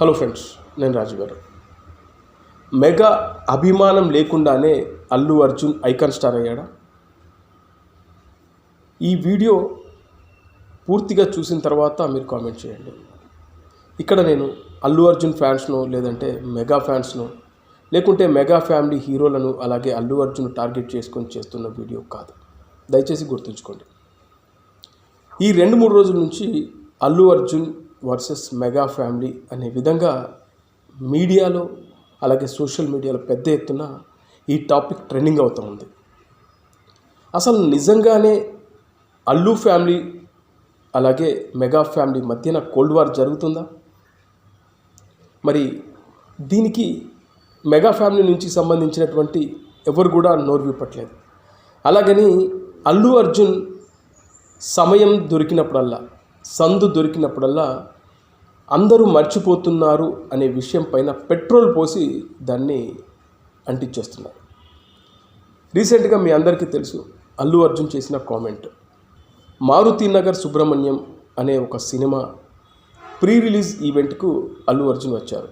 Hello friends నేను రాజు గారు. Mega అభిమానం లేకుండానే అల్లు అర్జున్ ఐకాన్ స్టార్ అయ్యాడా? ఈ వీడియో పూర్తిగా చూసిన తర్వాత మీరు కామెంట్ చేయండి. ఇక్కడ నేను అల్లు అర్జున్ ఫ్యాన్స్ను లేదంటే మెగా ఫ్యాన్స్ను లేకుంటే మెగా ఫ్యామిలీ హీరోలను అలాగే అల్లు అర్జున్ టార్గెట్ చేసుకొని చేస్తున్న వీడియో కాదు. దయచేసి గుర్తుంచుకోండి. ఈ రెండు మూడు రోజుల నుంచి Allu Arjun versus mega family అనే విధంగా మీడియాలో అలాగే సోషల్ మీడియాలో పెద్ద ఎత్తున ఈ టాపిక్ ట్రెండింగ్ అవుతూ ఉంది. అసలు నిజంగానే అల్లు ఫ్యామిలీ అలాగే మెగా ఫ్యామిలీ మధ్యన కోల్డ్ వార్ జరుగుతుందా? మరి దీనికి మెగా ఫ్యామిలీ నుంచి సంబంధించినటువంటి ఎవరు కూడా నోరు విప్పట్లేదు. అలాగని అల్లు అర్జున్ సమయం దొరికినప్పుడల్లా సందు దొరికినప్పుడల్లా అందరూ మర్చిపోతున్నారు అనే విషయం పైన పెట్రోల్ పోసి దాన్ని అంటించేస్తున్నారు. రీసెంట్గా మీ అందరికీ తెలుసు అల్లు అర్జున్ చేసిన కామెంట్. మారుతి నగర్ సుబ్రహ్మణ్యం అనే ఒక సినిమా ప్రీ రిలీజ్ ఈవెంట్కు అల్లు అర్జున్ వచ్చారు.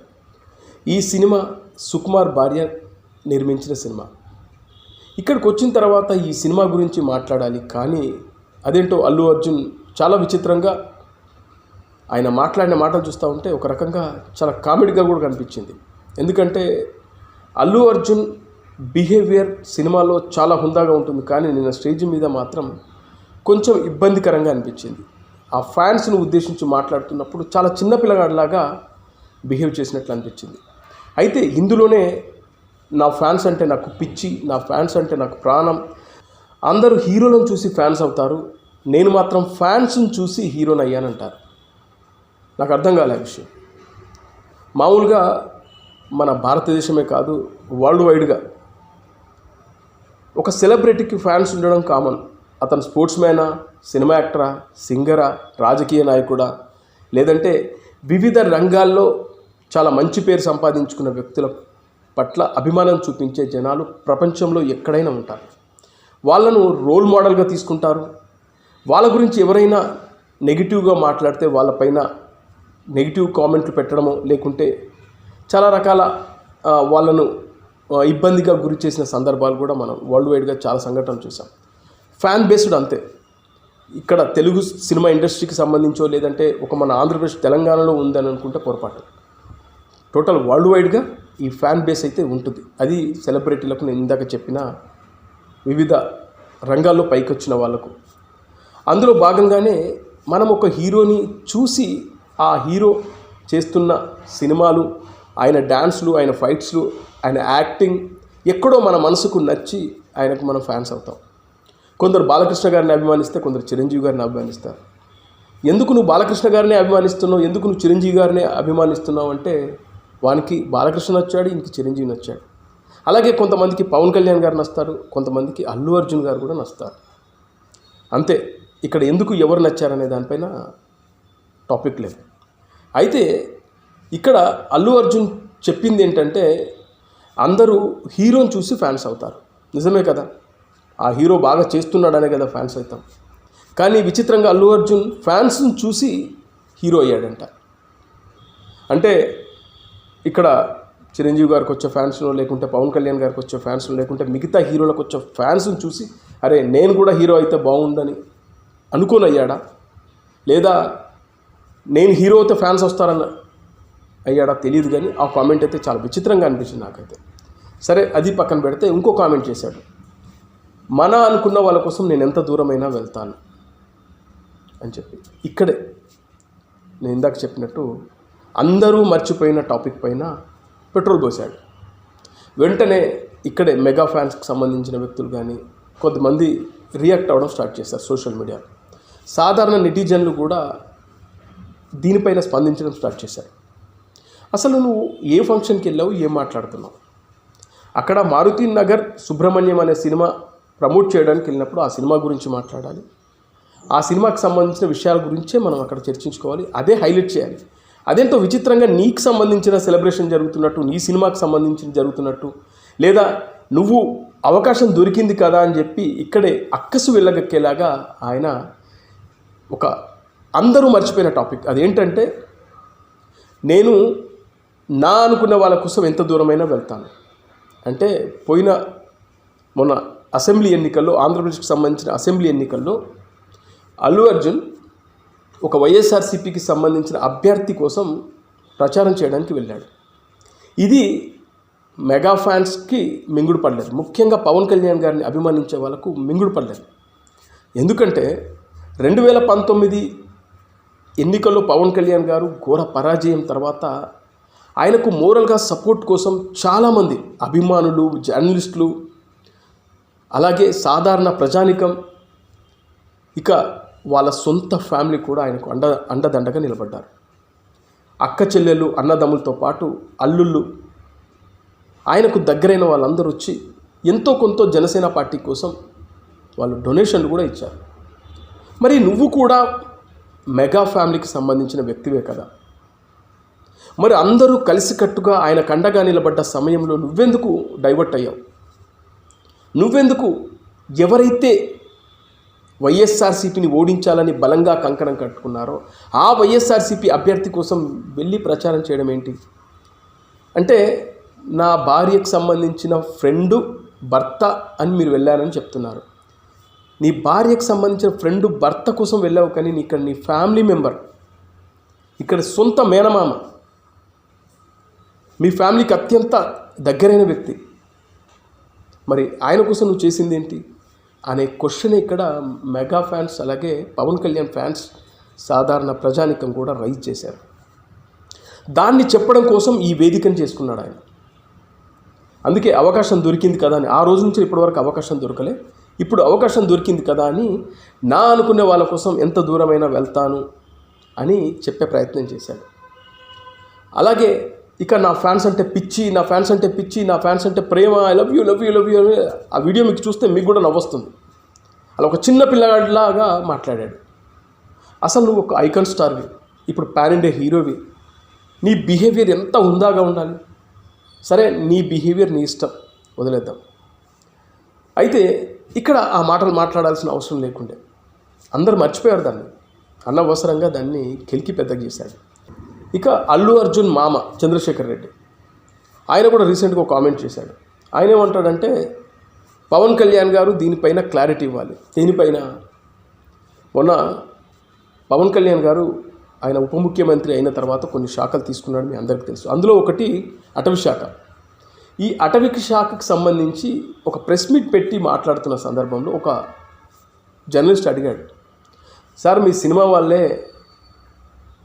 ఈ సినిమా సుకుమార్ భార్య నిర్మించిన సినిమా. ఇక్కడికి వచ్చిన తర్వాత ఈ సినిమా గురించి మాట్లాడాలి కానీ అదేంటో అల్లు అర్జున్ చాలా విచిత్రంగా ఆయన మాట్లాడిన మాటలు చూస్తూ ఉంటే ఒక రకంగా చాలా కామెడీగా కూడా కనిపించింది. ఎందుకంటే అల్లు అర్జున్ బిహేవియర్ సినిమాలో చాలా హుందాగా ఉంటుంది కానీ నిన్న స్టేజ్ మీద మాత్రం కొంచెం ఇబ్బందికరంగా అనిపించింది. ఆ ఫ్యాన్స్ను ఉద్దేశించి మాట్లాడుతున్నప్పుడు చాలా చిన్న పిల్లగాడిలాగా బిహేవ్ చేసినట్లు అనిపించింది. అయితే ఇందులోనే నా ఫ్యాన్స్ అంటే నాకు పిచ్చి నా ఫ్యాన్స్ అంటే నాకు ప్రాణం. అందరూ హీరోలను చూసి ఫ్యాన్స్ అవుతారు. నేను మాత్రం ఫ్యాన్స్ని చూసి హీరోని అయ్యానంటారు. నాకు అర్థం కాలే విషయం. మామూలుగా మన భారతదేశమే కాదు వరల్డ్ వైడ్గా ఒక సెలబ్రిటీకి ఫ్యాన్స్ ఉండడం కామన్ అతను స్పోర్ట్స్ మ్యానా సినిమా యాక్టరా సింగరా రాజకీయ నాయకుడా లేదంటే వివిధ రంగాల్లో చాలా మంచి పేరు సంపాదించుకున్న వ్యక్తుల పట్ల అభిమానం చూపించే జనాలు ప్రపంచంలో ఎక్కడైనా ఉంటారు. వాళ్ళను రోల్ మోడల్గా తీసుకుంటారు వాళ్ళ గురించి ఎవరైనా నెగిటివ్గా మాట్లాడితే వాళ్ళపైన నెగిటివ్ కామెంట్లు పెట్టడము లేకుంటే చాలా రకాల వాళ్ళను ఇబ్బందిగా గురి చేసిన సందర్భాలు కూడా మనం వరల్డ్ వైడ్గా చాలా సంఘటనలు చూసాం. ఫ్యాన్ బేస్డ్ అంతే. ఇక్కడ తెలుగు సినిమా ఇండస్ట్రీకి సంబంధించో లేదంటే ఒక మన ఆంధ్రప్రదేశ్ తెలంగాణలో ఉందని అనుకుంటే పొరపాటు. టోటల్ వరల్డ్ వైడ్గా ఈ ఫ్యాన్ బేస్ అయితే ఉంటుంది. అది సెలబ్రిటీలకు నేను ఇందాక చెప్పిన వివిధ రంగాల్లో పైకి వచ్చిన వాళ్ళకు. అందులో భాగంగానే మనం ఒక హీరోని చూసి ఆ హీరో చేస్తున్న సినిమాలు ఆయన డ్యాన్స్లు ఆయన ఫైట్స్లు ఆయన యాక్టింగ్ ఎక్కడో మన మనసుకు నచ్చి ఆయనకు మనం ఫ్యాన్స్ అవుతాం. కొందరు బాలకృష్ణ గారిని అభిమానిస్తే కొందరు చిరంజీవి గారిని అభిమానిస్తారు. ఎందుకు నువ్వు బాలకృష్ణ గారిని అభిమానిస్తున్నావు? ఎందుకు నువ్వు చిరంజీవి గారిని అభిమానిస్తున్నావు అంటే వానికి బాలకృష్ణ నచ్చాడు ఇంక చిరంజీవి నచ్చాడు. అలాగే కొంతమందికి పవన్ కళ్యాణ్ గారు నస్తారు కొంతమందికి అల్లు అర్జున్ గారు కూడా నస్తారు. అంతే. ఇక్కడ ఎందుకు ఎవరు నచ్చారనే దానిపైన టాపిక్ లేదు. అయితే ఇక్కడ అల్లు అర్జున్ చెప్పింది ఏంటంటే అందరూ హీరోని చూసి ఫ్యాన్స్ అవుతారు. నిజమే కదా? ఆ హీరో బాగా చేస్తున్నాడనే కదా ఫ్యాన్స్ అవుతాం. కానీ విచిత్రంగా అల్లు అర్జున్ ఫ్యాన్స్ని చూసి హీరో అయ్యాడంట. అంటే ఇక్కడ చిరంజీవి గారికి వచ్చే ఫ్యాన్స్ను లేకుంటే పవన్ కళ్యాణ్ గారికి వచ్చే ఫ్యాన్స్ను లేకుంటే మిగతా హీరోలకు వచ్చే ఫ్యాన్స్ని చూసి అరే నేను కూడా హీరో అయితే బాగుందని అనుకోని అయ్యాడా లేదా నేను హీరో అయితే ఫ్యాన్స్ వస్తారన్న అయ్యాడా? తెలియదు కానీ ఆ కామెంట్ అయితే చాలా విచిత్రంగా అనిపించింది నాకైతే. సరే అది పక్కన పెడితే ఇంకో కామెంట్ చేశాడు. మన అనుకున్న వాళ్ళ కోసం నేను ఎంత దూరమైనా వెళ్తాను అని చెప్పి. ఇక్కడే నేను ఇందాక చెప్పినట్టు అందరూ మర్చిపోయిన టాపిక్ పైన పెట్రోల్ పోసాడు వెంటనే ఇక్కడే మెగా ఫ్యాన్స్కి సంబంధించిన వ్యక్తులు కానీ కొంతమంది రియాక్ట్ అవ్వడం స్టార్ట్ చేశారు సోషల్ మీడియా సాధారణ నెటిజన్లు కూడా దీనిపైన స్పందించడం స్టార్ట్ చేశారు. అసలు నువ్వు ఏ ఫంక్షన్కి వెళ్ళావు? ఏం మాట్లాడుతున్నావు? అక్కడ మారుతి నగర్ సుబ్రహ్మణ్యం అనే సినిమా ప్రమోట్ చేయడానికి వెళ్ళినప్పుడు ఆ సినిమా గురించి మాట్లాడాలి. ఆ సినిమాకి సంబంధించిన విషయాల గురించే మనం అక్కడ చర్చించుకోవాలి. అదే హైలైట్ చేయాలి. అదేంతో విచిత్రంగా నీకు సంబంధించిన సెలబ్రేషన్ జరుగుతున్నట్టు నీ సినిమాకి సంబంధించిన జరుగుతున్నట్టు లేదా నువ్వు అవకాశం దొరికింది కదా అని చెప్పి ఇక్కడే అక్కసు వెళ్ళగక్కేలాగా ఆయన ఒక అందరూ మర్చిపోయిన టాపిక్. అదేంటంటే నేను నా అనుకున్న వాళ్ళ కోసం ఎంత దూరమైనా వెళ్తాను. అంటే పోయిన మొన్న అసెంబ్లీ ఎన్నికల్లో ఆంధ్రప్రదేశ్కి సంబంధించిన అసెంబ్లీ ఎన్నికల్లో అల్లు అర్జున్ ఒక వైఎస్ఆర్సీపీకి సంబంధించిన అభ్యర్థి కోసం ప్రచారం చేయడానికి వెళ్ళాడు. ఇది మెగా ఫ్యాన్స్కి మింగుడు పడలేదు. ముఖ్యంగా పవన్ కళ్యాణ్ గారిని అభిమానించే వాళ్ళకు మింగుడు పడలేదు. ఎందుకంటే రెండు వేల పంతొమ్మిది ఎన్నికల్లో పవన్ కళ్యాణ్ గారు ఘోర పరాజయం తర్వాత ఆయనకు మోరల్గా సపోర్ట్ కోసం చాలామంది అభిమానులు జర్నలిస్టులు అలాగే సాధారణ ప్రజానికం ఇక వాళ్ళ సొంత ఫ్యామిలీ కూడా ఆయనకు అండ అండదండగా నిలబడ్డారు. అక్క చెల్లెలు అన్నదమ్ములతో పాటు అల్లుళ్ళు. ఆయనకు దగ్గరైన వాళ్ళందరూ వచ్చి ఎంతో కొంత జనసేన పార్టీ కోసం వాళ్ళు డొనేషన్లు కూడా ఇచ్చారు. మరి నువ్వు కూడా మెగా ఫ్యామిలీకి సంబంధించిన వ్యక్తివే కదా. మరి అందరూ కలిసికట్టుగా ఆయన కండగా నిలబడ్డ సమయంలో నువ్వెందుకు డైవర్ట్ అయ్యావు? నువ్వెందుకు ఎవరైతే వైఎస్ఆర్సీపీని ఓడించాలని బలంగా కంకణం కట్టుకున్నారో ఆ వైఎస్ఆర్సీపీ అభ్యర్థి కోసం వెళ్ళి ప్రచారం చేయడం ఏంటి? అంటే నా భార్యకు సంబంధించిన ఫ్రెండు భర్త అని మీరు వెళ్ళారని చెప్తున్నారు. నీ భార్యకు సంబంధించిన ఫ్రెండ్ భర్త కోసం వెళ్ళావు కానీ నీ ఇక్కడ నీ ఫ్యామిలీ మెంబర్ ఇక్కడ సొంత మేనమామ మీ ఫ్యామిలీకి అత్యంత దగ్గరైన వ్యక్తి. మరి ఆయన కోసం నువ్వు చేసింది ఏంటి? అనే క్వశ్చన్ ఇక్కడ మెగా ఫ్యాన్స్ అలాగే పవన్ కళ్యాణ్ ఫ్యాన్స్ సాధారణ ప్రజానికం కూడా రైజ్ చేశారు. దాన్ని చెప్పడం కోసం ఈ వేదికను చేసుకున్నాడు ఆయన. అందుకే అవకాశం దొరికింది కదా అని ఆ రోజు నుంచి ఇప్పటివరకు అవకాశం దొరకలే. ఇప్పుడు అవకాశం దొరికింది కదా అని నా అనుకునే వాళ్ళ కోసం ఎంత దూరమైనా వెళ్తాను అని చెప్పే ప్రయత్నం చేశాడు అలాగే ఇక నా ఫ్యాన్స్ అంటే పిచ్చి నా ఫ్యాన్స్ అంటే పిచ్చి నా ఫ్యాన్స్ అంటే ప్రేమ I love you love you love you ఆ వీడియో మీకు చూస్తే మీకు కూడా నవ్వొస్తుంది. అలా ఒక చిన్న పిల్లగాడిలాగా మాట్లాడాడు. అసలు నువ్వు ఒక ఐకాన్ స్టార్వి ఇప్పుడు పాన్ ఇండియా హీరోవి. నీ బిహేవియర్ ఎంత ఉందాగా ఉండాలి? సరే నీ బిహేవియర్ నీ ఇష్టం. వదిలేద్దాం. అయితే ఇక్కడ ఆ మాటలు మాట్లాడాల్సిన అవసరం లేకుండే. అందరూ మర్చిపోయారు దాన్ని. అనవసరంగా దాన్ని కెలికి పెద్దగా చేశాడు. ఇక అల్లు అర్జున్ మామ చంద్రశేఖర్ రెడ్డి. ఆయన కూడా రీసెంట్గా ఒక కామెంట్ చేశాడు. ఆయన ఏమంటాడంటే పవన్ కళ్యాణ్ గారు దీనిపైన క్లారిటీ ఇవ్వాలి. దీనిపైన మొన్న పవన్ కళ్యాణ్ గారు ఆయన ఉప ముఖ్యమంత్రి అయిన తర్వాత కొన్ని శాఖలు తీసుకున్నాడు మీ అందరికీ తెలుసు. అందులో ఒకటి అటవీ శాఖ. ఈ అటవిక శాఖకు సంబంధించి ఒక ప్రెస్ మీట్ పెట్టి మాట్లాడుతున్న సందర్భంలో ఒక జర్నలిస్ట్ అడిగాడు సార్ మీ సినిమా వాళ్ళే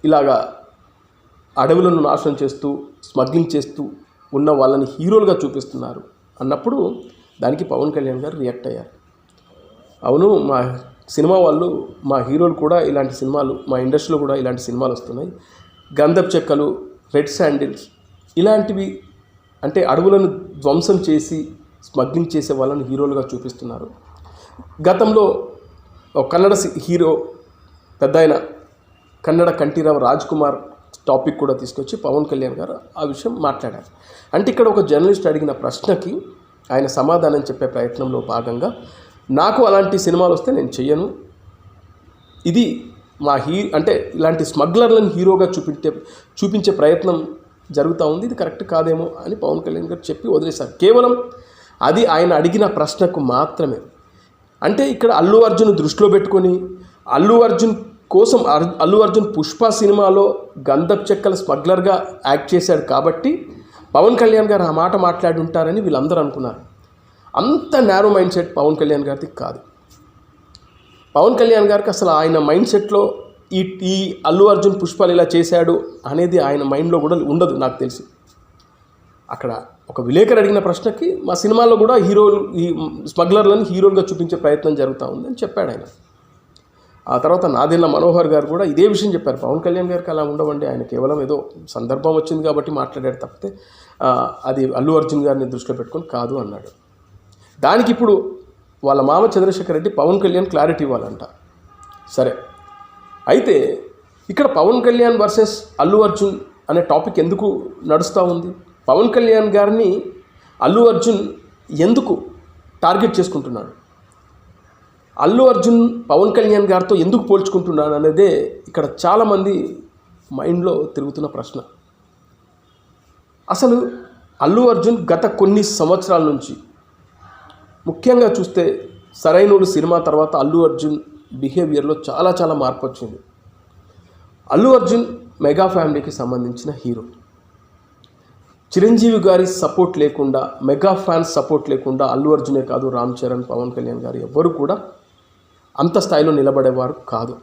ఇలాగా అడవులను నాశనం చేస్తూ స్మగ్లింగ్ చేస్తూ ఉన్న వాళ్ళని హీరోలుగా చూపిస్తున్నారు అన్నప్పుడు దానికి పవన్ కళ్యాణ్ గారు రియాక్ట్ అయ్యారు. అవును మా సినిమా వాళ్ళు మా హీరోలు కూడా ఇలాంటి సినిమాలు మా ఇండస్ట్రీలో కూడా ఇలాంటి సినిమాలు వస్తున్నాయి. గంధపు చెక్కలు రెడ్ శాండిల్స్ ఇలాంటివి అంటే అడవులను ధ్వంసం చేసి స్మగ్లింగ్ చేసే వాళ్ళని హీరోలుగా చూపిస్తున్నారు. గతంలో ఒక కన్నడ సి- హీరో పెద్ద ఆయన కన్నడ కంఠీరావు రాజ్ కుమార్ టాపిక్ కూడా తీసుకొచ్చి పవన్ కళ్యాణ్ గారు ఆ విషయం మాట్లాడారు. అంటే ఇక్కడ ఒక జర్నలిస్ట్ అడిగిన ప్రశ్నకి ఆయన సమాధానం చెప్పే ప్రయత్నంలో భాగంగా నాకు అలాంటి సినిమాలు వస్తే నేను చెయ్యను. ఇది మా హీ అంటే ఇలాంటి స్మగ్లర్లను హీరోగా చూపించే చూపించే ప్రయత్నం జరుగుతూ ఉంది ఇది కరెక్ట్ కాదేమో అని పవన్ కళ్యాణ్ గారు చెప్పి వదిలేశారు. కేవలం అది ఆయన అడిగిన ప్రశ్నకు మాత్రమే. అంటే ఇక్కడ అల్లు అర్జున్ దృష్టిలో పెట్టుకొని అల్లు అర్జున్ కోసం అర్- అల్లు అర్జున్ పుష్ప సినిమాలో గంధప్ చెక్కల స్మగ్లర్గా యాక్ట్ చేశాడు కాబట్టి పవన్ కళ్యాణ్ గారు ఆ మాట మాట్లాడి ఉంటారని వీళ్ళందరూ అనుకున్నారు. అంత narrow mind set Pawan Kalyan గారిది కాదు. పవన్ కళ్యాణ్ గారికి అసలు ఆయన మైండ్ సెట్లో ఈ ఈ అల్లు అర్జున్ పుష్పాలు ఇలా చేశాడు అనేది ఆయన మైండ్లో కూడా ఉండదు నాకు తెలిసి. అక్కడ ఒక విలేకరు అడిగిన ప్రశ్నకి మా సినిమాలో కూడా హీరోలు ఈ స్మగ్లర్లను హీరోలుగా చూపించే ప్రయత్నం జరుగుతూ ఉంది అని చెప్పాడు ఆయన. ఆ తర్వాత నాదెల్ల మనోహర్ గారు కూడా ఇదే విషయం చెప్పారు. పవన్ కళ్యాణ్ గారికి అలా ఉండవండి ఆయన కేవలం ఏదో సందర్భం వచ్చింది కాబట్టి మాట్లాడాడు తప్పితే అది అల్లు అర్జున్ గారిని దృష్టిలో పెట్టుకొని కాదు అన్నాడు. దానికి ఇప్పుడు వాళ్ళ మామ చంద్రశేఖర్ రెడ్డి పవన్ కళ్యాణ్ క్లారిటీ ఇవ్వాలంట. సరే. అయితే ఇక్కడ పవన్ కళ్యాణ్ వర్సెస్ అల్లు అర్జున్ అనే టాపిక్ ఎందుకు నడుస్తూ ఉంది? పవన్ కళ్యాణ్ గారిని అల్లు అర్జున్ ఎందుకు టార్గెట్ చేసుకుంటున్నాడు? అల్లు అర్జున్ పవన్ కళ్యాణ్ గారితో ఎందుకు పోల్చుకుంటున్నాడు అనేదే ఇక్కడ చాలామంది మైండ్లో తిరుగుతున్న ప్రశ్న. అసలు అల్లు అర్జున్ గత కొన్ని సంవత్సరాల నుంచి ముఖ్యంగా చూస్తే సరైనడు సినిమా తర్వాత అల్లు అర్జున్ బిహేవియర్లో చాలా చాలా మార్పు వచ్చింది. అల్లు అర్జున్ మెగా ఫ్యామిలీకి సంబంధించిన హీరో. చిరంజీవి గారి సపోర్ట్ లేకుండా మెగా ఫ్యాన్స్ సపోర్ట్ లేకుండా అల్లు అర్జునే కాదు రామ్ చరణ్ పవన్ కళ్యాణ్ గారు ఎవ్వరు కూడా అంత స్థాయిలో నిలబడేవారు కాదు.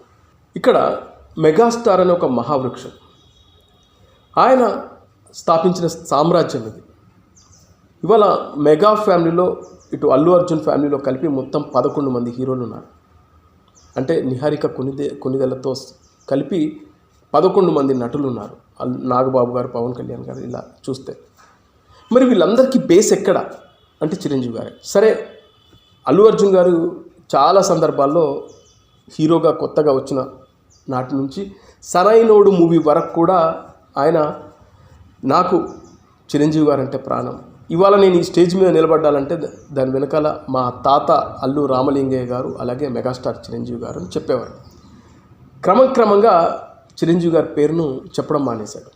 ఇక్కడ మెగాస్టార్ అనే ఒక మహావృక్షం. ఆయన స్థాపించిన సామ్రాజ్యం ఇది. ఇవాళ మెగా ఫ్యామిలీలో ఇటు అల్లు అర్జున్ ఫ్యామిలీలో కలిపి మొత్తం పదకొండు మంది హీరోలు ఉన్నారు అంటే నిహారిక కొనిదే కొనిదెలతో కలిపి పదకొండు మంది నటులు ఉన్నారు నాగబాబు గారు పవన్ కళ్యాణ్ గారు ఇలా చూస్తే. మరి వీళ్ళందరికీ బేస్ ఎక్కడ? అంటే చిరంజీవి గారే. సరే అల్లు అర్జున్ గారు చాలా సందర్భాల్లో హీరోగా కొత్తగా వచ్చిన నాటి నుంచి సరైనోడు మూవీ వరకు కూడా ఆయన నాకు చిరంజీవి గారు అంటే ప్రాణం. ఇవాళ నేను ఈ స్టేజ్ మీద నిలబడ్డాలంటే దాని వెనకాల మా తాత అల్లు రామలింగయ్య గారు అలాగే మెగాస్టార్ చిరంజీవి గారు అని చెప్పేవారు. క్రమక్రమంగా చిరంజీవి గారి పేరును చెప్పడం మానేశాడు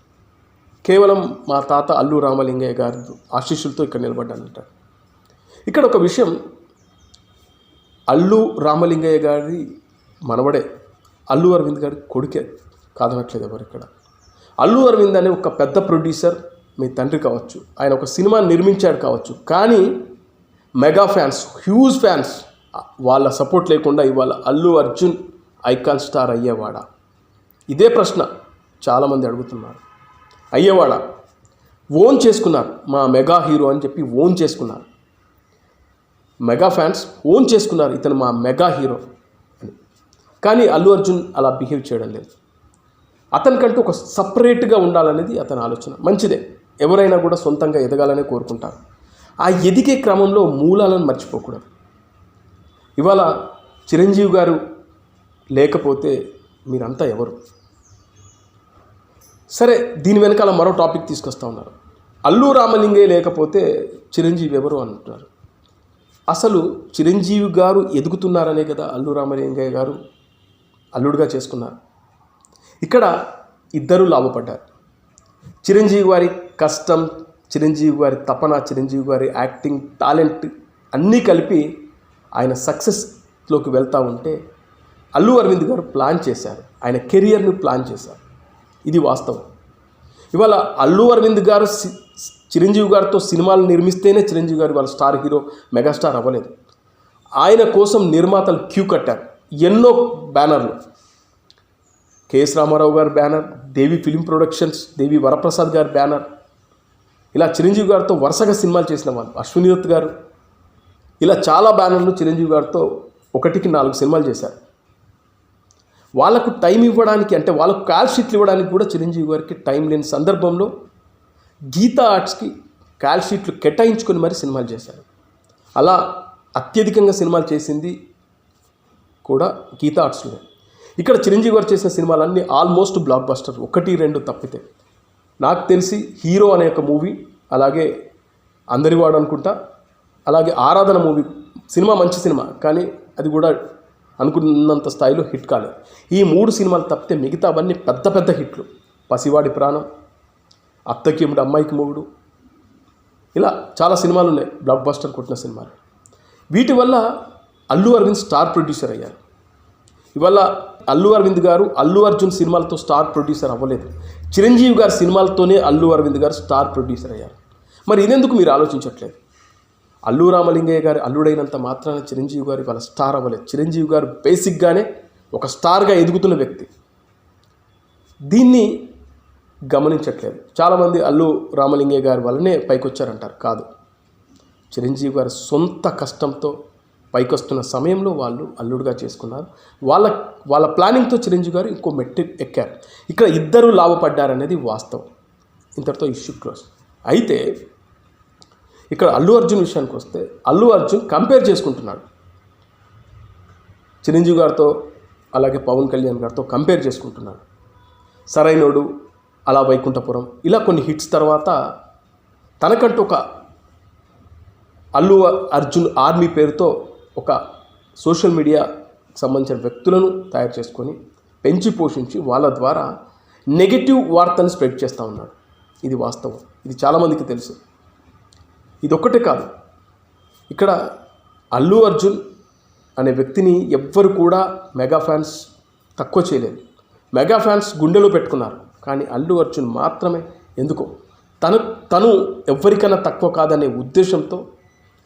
కేవలం మా తాత అల్లు రామలింగయ్య గారి ఆశీస్సులతో ఇక్కడ నిలబడ్డానంట. ఇక్కడ ఒక విషయం అల్లు రామలింగయ్య గారి మనవడే అల్లు అరవింద్ గారి కొడుకే కాదనట్లేదు ఎవరు ఇక్కడ. అల్లు అరవింద్ అనే ఒక పెద్ద ప్రొడ్యూసర్ మీ తండ్రి కావచ్చు ఆయన ఒక సినిమా నిర్మించాడు కావచ్చు కానీ మెగా ఫ్యాన్స్ హ్యూజ్ ఫ్యాన్స్ వాళ్ళ సపోర్ట్ లేకుండా ఇవాళ అల్లు అర్జున్ ఐకాన్ స్టార్ అయ్యేవాడా? ఇదే ప్రశ్న చాలామంది అడుగుతున్నారు. అయ్యేవాడా? ఓన్ చేసుకున్నారు మా మెగా హీరో అని చెప్పి ఓన్ చేసుకున్నారు. మెగా ఫ్యాన్స్ ఓన్ చేసుకున్నారు ఇతను మా మెగా హీరో అని. కానీ అల్లు అర్జున్ అలా బిహేవ్ చేయడం లేదు. అతనికంటూ ఒక సపరేట్గా ఉండాలనేది అతని ఆలోచన. మంచిదే. ఎవరైనా కూడా సొంతంగా ఎదగాలని కోరుకుంటారు. ఆ ఎదిగే క్రమంలో మూలాలను మర్చిపోకూడదు. ఇవాళ చిరంజీవి గారు లేకపోతే మీరంతా ఎవరు? సరే దీని వెనకాల మరో టాపిక్ తీసుకొస్తా ఉన్నారు. అల్లు రామలింగే లేకపోతే చిరంజీవి ఎవరు అంటున్నారు? అసలు చిరంజీవి గారు ఎదుగుతున్నారనే కదా అల్లు రామలింగయ్య గారు అల్లుడుగా చేసుకున్నారు. ఇక్కడ ఇద్దరు లాభపడ్డారు. చిరంజీవి గారి కష్టం చిరంజీవి గారి తపన చిరంజీవి గారి యాక్టింగ్ టాలెంట్ అన్నీ కలిపి ఆయన సక్సెస్లోకి వెళ్తూ ఉంటే అల్లు అరవింద్ గారు ప్లాన్ చేశారు. ఆయన కెరియర్ని ప్లాన్ చేశారు. ఇది వాస్తవం. ఇవాళ అల్లు అరవింద్ గారు సి- చిరంజీవి గారితో సినిమాలు నిర్మిస్తేనే చిరంజీవి గారు వాళ్ళ స్టార్ హీరో మెగాస్టార్ అవ్వలేదు. ఆయన కోసం నిర్మాతలు క్యూ కట్టారు. ఎన్నో బ్యానర్లు. కెఎస్ రామారావు గారి banner Devi film productions Devi Varaprasad గారి బ్యానర్ ఇలా చిరంజీవి గారితో వరుసగా సినిమాలు చేసిన వాళ్ళు అశ్విని దత్ గారు. ఇలా చాలా బ్యానర్లు చిరంజీవి గారితో ఒకటికి నాలుగు సినిమాలు చేశారు. వాళ్ళకు టైం ఇవ్వడానికి అంటే వాళ్ళకు కాల్ షీట్లు ఇవ్వడానికి కూడా చిరంజీవి గారికి టైం లేని సందర్భంలో గీతా ఆర్ట్స్కి కాల్ షీట్లు కేటాయించుకొని మరి సినిమాలు చేశారు. అలా అత్యధికంగా సినిమాలు చేసింది కూడా గీతా ఆర్ట్స్లోనే. ఇక్కడ చిరంజీవి గారు చేసిన సినిమాలన్నీ ఆల్మోస్ట్ బ్లాక్ బస్టర్ ఒకటి రెండు తప్పితే. నాకు తెలిసి హీరో అనే ఒక మూవీ అలాగే అందరివాడు అనుకుంటా అలాగే ఆరాధన మూవీ సినిమా మంచి సినిమా కానీ అది కూడా అనుకున్నంత స్థాయిలో హిట్ కాలేదు. ఈ మూడు సినిమాలు తప్పితే మిగతా అవన్నీ పెద్ద పెద్ద హిట్లు. పసివాడి ప్రాణం అత్తకి ఎముడు అమ్మాయికి మొగుడు ఇలా చాలా సినిమాలు ఉన్నాయి బ్లాక్ బస్టర్ కొట్టిన సినిమాలు. వీటి వల్ల అల్లు అరవింద్ స్టార్ ప్రొడ్యూసర్ అయ్యారు. ఇవాళ అల్లు అరవింద్ గారు అల్లు అర్జున్ సినిమాలతో స్టార్ ప్రొడ్యూసర్ అవ్వలేదు. చిరంజీవి గారి సినిమాలతోనే అల్లు అరవింద్ గారు స్టార్ ప్రొడ్యూసర్ అయ్యారు. మరి ఇదెందుకు మీరు ఆలోచించట్లేదు? అల్లు రామలింగయ్య గారి అల్లుడైనంత మాత్రాన చిరంజీవి గారు వాళ్ళ స్టార్ అవ్వలేదు. చిరంజీవి గారు బేసిక్గానే ఒక స్టార్గా ఎదుగుతున్న వ్యక్తి. దీన్ని గమనించట్లేదు. చాలామంది అల్లు రామలింగయ్య గారి వల్లనే పైకొచ్చారంటారు. కాదు. చిరంజీవి గారి సొంత కష్టంతో పైకొస్తున్న సమయంలో వాళ్ళు అల్లుడుగా చేసుకున్నారు. వాళ్ళ వాళ్ళ ప్లానింగ్తో చిరంజీవి గారు ఇంకో మెట్టు ఎక్కారు. ఇక్కడ ఇద్దరు లాభపడ్డారనేది వాస్తవం. ఇంతటితో ఇష్యూ క్లోజ్. అయితే ఇక్కడ అల్లు అర్జున్ విషయానికి వస్తే అల్లు అర్జున్ కంపేర్ చేసుకుంటున్నాడు. చిరంజీవి గారితో అలాగే పవన్ కళ్యాణ్ గారితో కంపేర్ చేసుకుంటున్నాడు. సరైనోడు అలా వైకుంఠపురం ఇలా కొన్ని హిట్స్ తర్వాత తనకంటూ ఒక అల్లు అర్జున్ ఆర్మీ పేరుతో ఒక సోషల్ మీడియా సంబంధించిన వ్యక్తులను తయారు చేసుకొని పెంచి పోషించి వాళ్ళ ద్వారా నెగిటివ్ వార్తను స్ప్రెడ్ చేస్తూ ఉన్నాడు. ఇది వాస్తవం. ఇది చాలామందికి తెలుసు. ఇది ఒక్కటే కాదు. ఇక్కడ అల్లు అర్జున్ అనే వ్యక్తిని ఎవ్వరు కూడా మెగా ఫ్యాన్స్ తక్కువ చేయలేదు. మెగా ఫ్యాన్స్ గుండెలో పెట్టుకున్నారు. కానీ అల్లు అర్జున్ మాత్రమే. ఎందుకో? తను తను ఎవరికైనా తక్కువ కాదనే ఉద్దేశంతో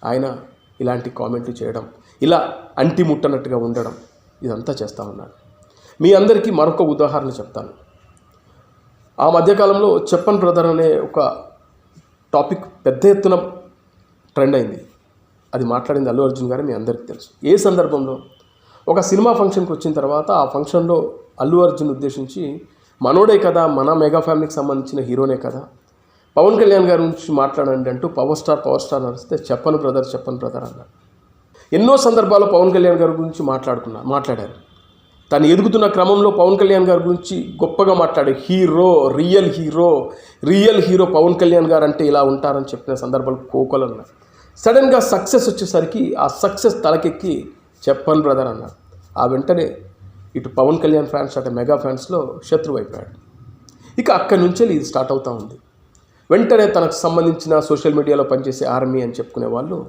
ఆయన ఇలాంటి కామెంట్లు చేయడం ఇలా అంటి ముట్టనట్టుగా ఉండడం ఇదంతా చేస్తూ ఉన్నాడు. మీ అందరికీ మరొక ఉదాహరణ చెప్తాను. ఆ మధ్యకాలంలో చెప్పన్ బ్రదర్ అనే ఒక టాపిక్ పెద్ద ఎత్తున ట్రెండ్ అయింది. అది మాట్లాడింది అల్లు అర్జున్ గారు మీ అందరికీ తెలుసు. ఏ సందర్భంలో? ఒక సినిమా ఫంక్షన్కి వచ్చిన తర్వాత ఆ ఫంక్షన్లో అల్లు అర్జున్ ఉద్దేశించి మనోడే కదా మన మెగా ఫ్యామిలీకి సంబంధించిన హీరోనే కదా పవన్ కళ్యాణ్ గారి గురించి మాట్లాడండి అంటూ పవర్ స్టార్ పవర్ స్టార్ నడిస్తే చెప్పను బ్రదర్ చెప్పను బ్రదర్ అన్నాడు. ఎన్నో సందర్భాల్లో పవన్ కళ్యాణ్ గారి గురించి మాట్లాడుకున్నా మాట్లాడారు. తను ఎదుగుతున్న క్రమంలో పవన్ కళ్యాణ్ గారి గురించి గొప్పగా మాట్లాడే hero real hero real hero Pawan Kalyan garu అంటే ఇలా ఉంటారని చెప్పిన సందర్భాలు కోకలు అన్నారు సడన్గా సక్సెస్ వచ్చేసరికి ఆ సక్సెస్ తలకెక్కి చెప్పను బ్రదర్ అన్నారు ఆ వెంటనే ఇటు పవన్ కళ్యాణ్ ఫ్యాన్స్ అటు మెగా ఫ్యాన్స్లో శత్రువు అయిపోయాడు. ఇక అక్కడి నుంచే ఇది స్టార్ట్ అవుతూ ఉంది. వెంటనే తనకు సంబంధించిన సోషల్ మీడియాలో పనిచేసే ఆర్మీ అని చెప్పుకునే వాళ్ళు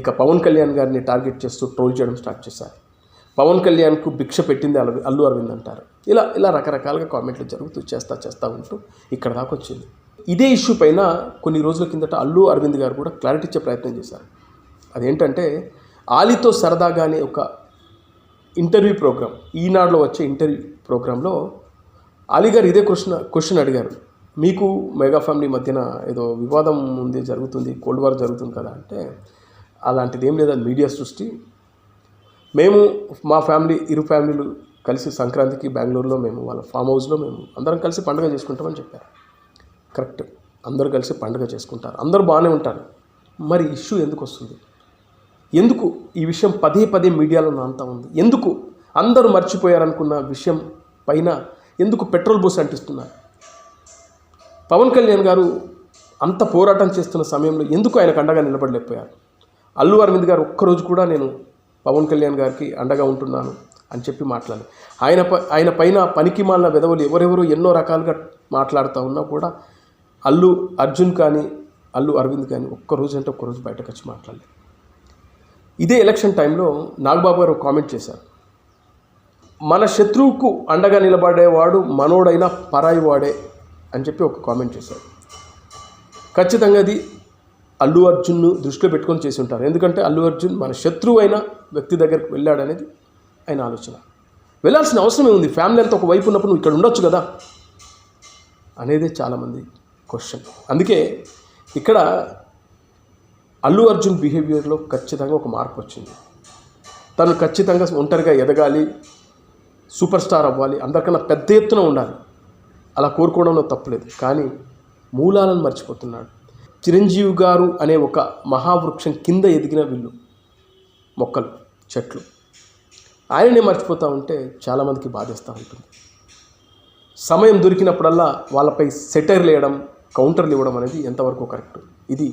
ఇక పవన్ కళ్యాణ్ గారిని టార్గెట్ చేస్తూ ట్రోల్ చేయడం స్టార్ట్ చేశారు. పవన్ కళ్యాణ్కు భిక్ష పెట్టింది అల్లు అల్లు అరవింద్ అంటారు. ఇలా ఇలా రకరకాలుగా కామెంట్లు జరుగుతూ చేస్తా చేస్తూ ఉంటూ ఇక్కడ దాకా వచ్చింది. ఇదే ఇష్యూ పైన కొన్ని రోజుల కిందట అల్లు అరవింద్ గారు కూడా క్లారిటీ ఇచ్చే ప్రయత్నం చేశారు. అదేంటంటే ఆలితో సరదాగానే ఒక ఇంటర్వ్యూ ప్రోగ్రామ్ ఈనాడులో వచ్చే ఇంటర్వ్యూ ప్రోగ్రాంలో అలీ గారు ఇదే క్వశ్చన్ క్వశ్చన్ అడిగారు. మీకు మెగా ఫ్యామిలీ మధ్యన ఏదో వివాదం ఉంది జరుగుతుంది కోల్డ్ వార్ జరుగుతుంది కదా అంటే అలాంటిది ఏం లేదు అది మీడియా సృష్టి. మేము మా ఫ్యామిలీ ఇరు ఫ్యామిలీలు కలిసి సంక్రాంతికి బెంగళూరులో మేము వాళ్ళ ఫామ్ హౌస్లో మేము అందరం కలిసి పండుగ చేసుకుంటామని చెప్పారు. కరెక్ట్. అందరూ కలిసి పండుగ చేసుకుంటారు. అందరూ బాగానే ఉంటారు. మరి ఇష్యూ ఎందుకు వస్తుంది? ఎందుకు ఈ విషయం పదే పదే మీడియాలో అంతా ఉంది? ఎందుకు అందరూ మర్చిపోయారనుకున్న విషయం పైన ఎందుకు పెట్రోల్ బూస్ అంటిస్తున్నారు? పవన్ కళ్యాణ్ గారు అంత పోరాటం చేస్తున్న సమయంలో ఎందుకు ఆయన అండగా నిలబడలేకపోయారు? అల్లు అరవింద్ గారు ఒక్కరోజు కూడా నేను పవన్ కళ్యాణ్ గారికి అండగా ఉంటున్నాను అని చెప్పి మాట్లాడాలి ఆయన ప ఆయన పైన పనికి మాలిన విధవలు ఎవరెవరు ఎన్నో రకాలుగా మాట్లాడుతూ ఉన్నా కూడా అల్లు అర్జున్ కానీ అల్లు అరవింద్ కానీ ఒక్కరోజు అంటే ఒక్కరోజు బయటకు వచ్చి మాట్లాడలేదు. ఇదే ఎలక్షన్ టైంలో నాగబాబు గారు ఒక కామెంట్ చేశారు. మన శత్రువుకు అండగా నిలబడేవాడు మనోడైన పరాయి వాడే అని చెప్పి ఒక కామెంట్ చేశారు. ఖచ్చితంగా అది అల్లు అర్జున్ను దృష్టిలో పెట్టుకొని చేసి ఉంటారు. ఎందుకంటే అల్లు అర్జున్ మన శత్రువు అయిన వ్యక్తి దగ్గరికి వెళ్ళాడనేది ఆయన ఆలోచన. వెళ్ళాల్సిన అవసరమే ఉంది. ఫ్యామిలీ అంతా ఒక వైపు ఉన్నప్పుడు నువ్వు ఇక్కడ ఉండొచ్చు కదా అనేదే చాలామంది క్వశ్చన్. అందుకే ఇక్కడ అల్లు అర్జున్ బిహేవియర్లో ఖచ్చితంగా ఒక మార్పు వచ్చింది. తను ఖచ్చితంగా ఒంటరిగా ఎదగాలి సూపర్ స్టార్ అవ్వాలి అందరికన్నా పెద్ద ఎత్తున ఉండాలి. అలా కోరుకోవడంలో తప్పులేదు. కానీ మూలాలను మర్చిపోతున్నాడు. చిరంజీవి గారు అనే ఒక మహావృక్షం కింద ఎదిగిన వీళ్ళు మొక్కలు చెట్లు. ఆయననే మర్చిపోతూ ఉంటే చాలామందికి బాధేస్తూ ఉంటుంది. సమయం దొరికినప్పుడల్లా వాళ్ళపై సెటైర్లు వేయడం కౌంటర్లు ఇవ్వడం అనేది ఎంతవరకు కరెక్ట్? ఇది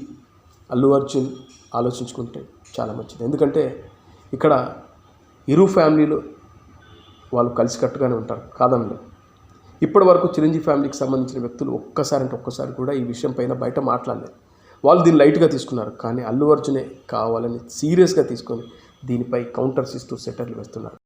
అల్లు అర్జున్ ఆలోచించుకుంటే చాలా మంచిది. ఎందుకంటే ఇక్కడ ఇరు ఫ్యామిలీలు వాళ్ళు కలిసికట్టుగానే ఉంటారు. కాదంలో ఇప్పటి వరకు చిరంజీవి ఫ్యామిలీకి సంబంధించిన వ్యక్తులు ఒక్కసారి అంటే ఒక్కసారి కూడా ఈ విషయం పైన బయట మాట్లాడలేదు. వాళ్ళు దీన్ని లైట్గా తీసుకున్నారు. కానీ అల్లు అర్జునే కావాలని సీరియస్గా తీసుకొని దీనిపై కౌంటర్స్ ఇస్తూ సెటర్లు వేస్తున్నారు.